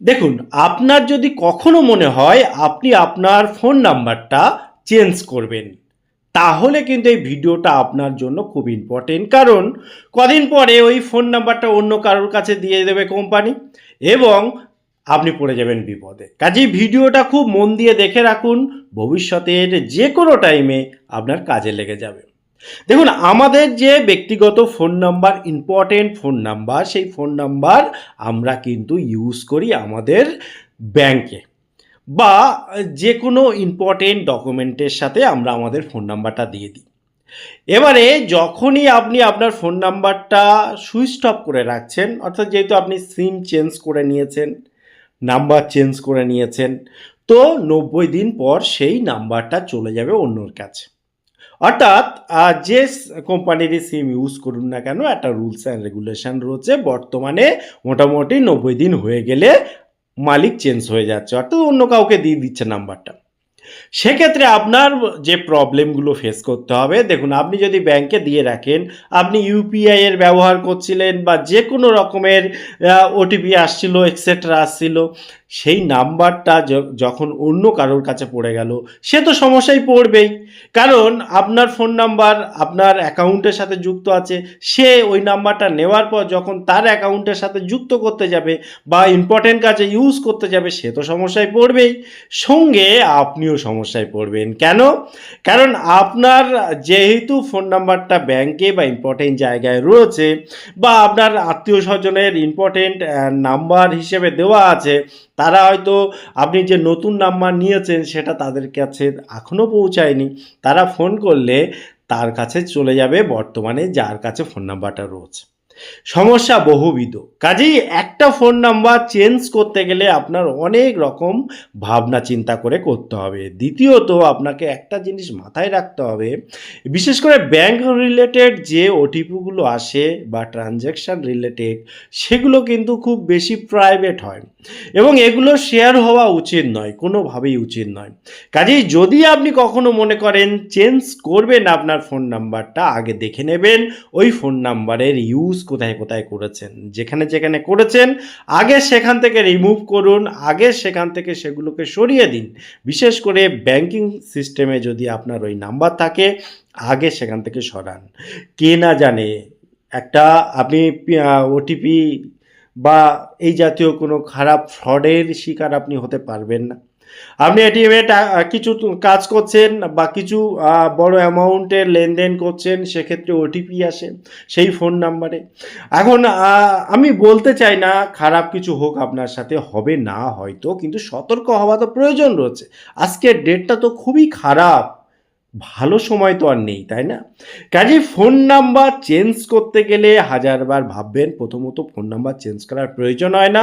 দেখুন, আপনার যদি কখনো মনে হয় আপনি আপনার ফোন নাম্বারটা চেঞ্জ করবেন, তাহলে কিন্তু এই ভিডিওটা আপনার জন্য খুব ইম্পর্টেন্ট কারণ কদিন পরে ওই ফোন নাম্বারটা অন্য কারোর কাছে দিয়ে দেবে কোম্পানি এবং আপনি পড়ে যাবেন বিপদে। কাজেই ভিডিওটা খুব মন দিয়ে দেখে রাখুন, ভবিষ্যতের যে কোনো টাইমে আপনার কাজে লেগে যাবে। দেখুন, আমাদের যে ব্যক্তিগত phone number important phone number, সেই ফোন নাম্বার আমরা কিন্তু ইউজ করি আমাদের ব্যাংকে বা যে কোনো ইম্পর্টেন্ট ডকুমেন্টের সাথে আমরা আমাদের ফোন নাম্বারটা দিয়ে দিই। এবারে যখনই আপনি আপনার ফোন নাম্বারটা সুইচ অফ করে রাখছেন, অর্থাৎ যেহেতু আপনি সিম চেঞ্জ করে নিয়েছেন, নাম্বার চেঞ্জ করে নিয়েছেন, তো নব্বই দিন পর সেই নাম্বারটা চলে যাবে অন্যর কাছে। অর্থাৎ যে কোম্পানিরই সিম ইউজ করুন না কেন, একটা রুলস অ্যান্ড রেগুলেশন রয়েছে। বর্তমানে মোটামুটি নব্বই দিন হয়ে গেলে মালিক চেঞ্জ হয়ে যাচ্ছে। অর্থাৎ অন্য কাউকে দিয়ে দিচ্ছে নাম্বারটা। সেক্ষেত্রে আপনার যে প্রবলেমগুলো ফেস করতে হবে, দেখুন আপনি যদি ব্যাংকে দিয়ে রাখেন, আপনি ইউপিআই এর ব্যবহার করছিলেন বা যে কোনো রকমের ওটিপি আসছিল এক্সেট্রা আসছিল, সেই নাম্বারটা যখন অন্য কারোর কাছে পড়ে গেল, সে তো সমস্যায় পড়বেই। কারণ আপনার ফোন নাম্বার আপনার অ্যাকাউন্টের সাথে যুক্ত আছে, সে ওই নাম্বারটা নেওয়ার পর যখন তার অ্যাকাউন্টের সাথে যুক্ত করতে যাবে বা ইম্পর্টেন্ট কাজে ইউজ করতে যাবে, সে তো সমস্যায় পড়বেই। সঙ্গে আপনিও সমস্যায় পড়বেন। কেন? কারণ আপনার যেহেতু ফোন নাম্বারটা ব্যাংকে বা ইম্পর্টেন্ট জায়গায় রয়েছে বা আপনার আত্মীয় স্বজনের ইম্পর্টেন্ট নাম্বার হিসেবে দেওয়া আছে, তারা হয়তো আপনি যে নতুন নাম্বার নিয়েছেন সেটা তাদের কাছে এখনও পৌঁছায়নি। তারা ফোন করলে তার কাছে চলে যাবে বর্তমানে যার কাছে ফোন নাম্বারটা রয়েছে। সমস্যা বহুবিধ। কাজেই একটা ফোন নাম্বার চেঞ্জ করতে গেলে আপনার অনেক রকম ভাবনা চিন্তা করে করতে হবে। দ্বিতীয়ত আপনাকে একটা জিনিস মাথায় রাখতে হবে, বিশেষ করে ব্যাংক রিলেটেড যে ওটিপিগুলো আসে বা ট্রানজ্যাকশান রিলেটেড সেগুলো কিন্তু খুব বেশি প্রাইভেট হয় এবং এগুলো শেয়ার হওয়া উচিত নয়, কোনোভাবেই উচিত নয়। কাজেই যদি আপনি কখনো মনে করেন চেঞ্জ করবেন আপনার ফোন নাম্বারটা আগে দেখে নেবেন, ওই ফোন নাম্বারের ইউজ কোথায় কোথায় করেছেন? যেখানে যেখানে করেছেন, আগে সেখান থেকে রিমুভ করুন, আগে সেখান থেকে সেগুলোকে সরিয়ে দিন। বিশেষ করে ব্যাংকিং সিস্টেমে যদি আপনার ওই নাম্বার থাকে, আগে সেখান থেকে সরান। কে না জানে, একটা আপনি ওটিপি বা এই জাতীয় কোনো খারাপ ফ্রডের শিকার আপনি হতে পারবেন না। আপনি এটিএমে কিছু কাজ করছেন বা কিছু বড় অ্যামাউন্টের লেনদেন করছেন, সেক্ষেত্রে ওটিপি আসে সেই ফোন নাম্বারে এখন আমি বলতে চাই না খারাপ কিছু হোক আপনার সাথে, হবে না হয়তো, কিন্তু সতর্ক হওয়া তো প্রয়োজন রয়েছে। আজকের ডেটটা তো খুবই খারাপ। ভালো সময় তো আর নেই, তাই না? কাজে ফোন নাম্বার চেঞ্জ করতে গেলে হাজারবার ভাববেন, প্রথমত ফোন নাম্বার চেঞ্জ করার প্রয়োজন হয় না।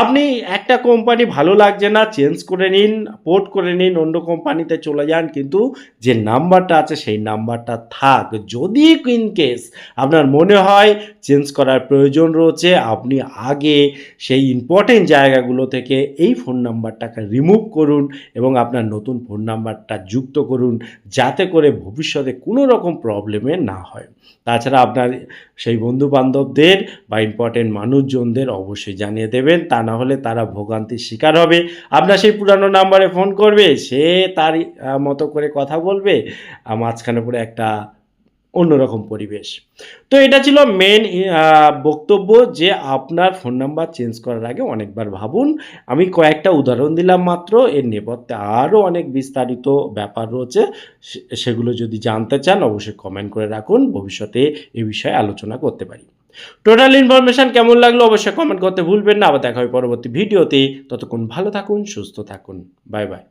আপনি একটা কোম্পানি ভালো লাগছে না চেঞ্জ করে নিন পোর্ট করে নিন, অন্য কোম্পানিতে চলে যান, কিন্তু যে নাম্বারটা আছে সেই নাম্বারটা থাক। যদি ইন কেস আপনার মনে হয় চেঞ্জ করার প্রয়োজন রয়েছে, আপনি আগে সেই ইম্পর্টেন্ট জায়গাগুলো থেকে এই ফোন নাম্বারটাকে রিমুভ করুন এবং আপনার নতুন ফোন নাম্বারটা যুক্ত করুন। যাতে করে ভবিষ্যতে কোনো রকম প্রবলেমে না হয়। তাছাড়া আপনার সেই বন্ধু বান্ধবদের বা ইম্পর্টেন্ট মানুষজনদের অবশ্যই জানিয়ে দেবেন, তা না হলে তারা ভোগান্তির শিকার হবে। আপনার সেই পুরানো নাম্বারে ফোন করবে, সে তার মতো করে কথা বলবে। মাঝখানে পরে একটা অন্যরকম পরিবেশ। তো এটা ছিল মেন বক্তব্য যে আপনার ফোন নাম্বার চেঞ্জ করার আগে অনেকবার ভাবুন। আমি কয়েকটা উদাহরণ দিলাম মাত্র, এর নেপথ্যে আরও অনেক বিস্তারিত ব্যাপার রয়েছে। সেগুলো যদি জানতে চান অবশ্যই কমেন্ট করে রাখুন, ভবিষ্যতে এ বিষয়ে আলোচনা করতে পারি। টোটাল ইনফরমেশন কেমন লাগল অবশ্যই কমেন্ট করতে ভুলবেন না। আবার দেখা হবে পরবর্তী ভিডিওতে ততক্ষণ ভালো থাকুন, সুস্থ থাকুন। Bye bye